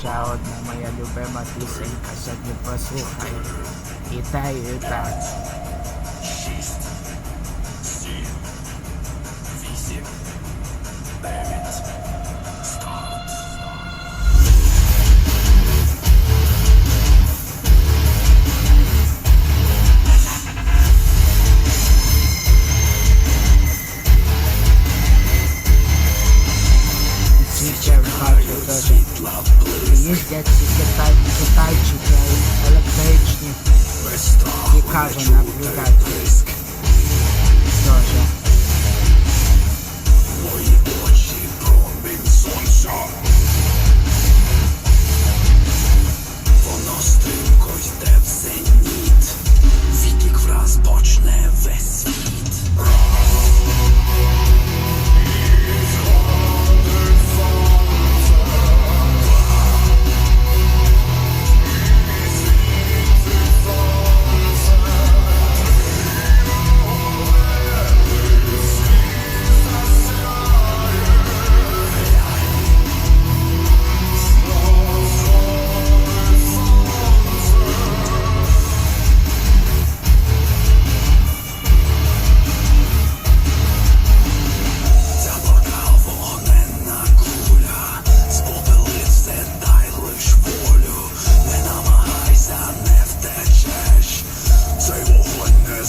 shout na may alubay matising kasag ni pasuhay itay itay теж. Їздять ці китай, китайчики електричні. Цікаво наблюдати. Тоже.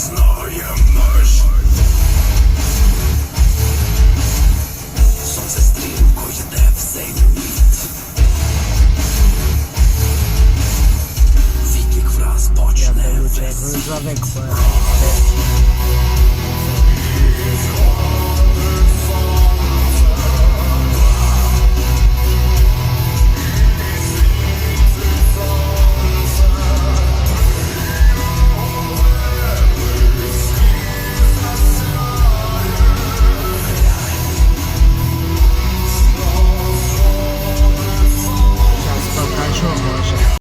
Вогонь не знає меж. Сонце стрімко йде в зеніт. Відік враз почне весь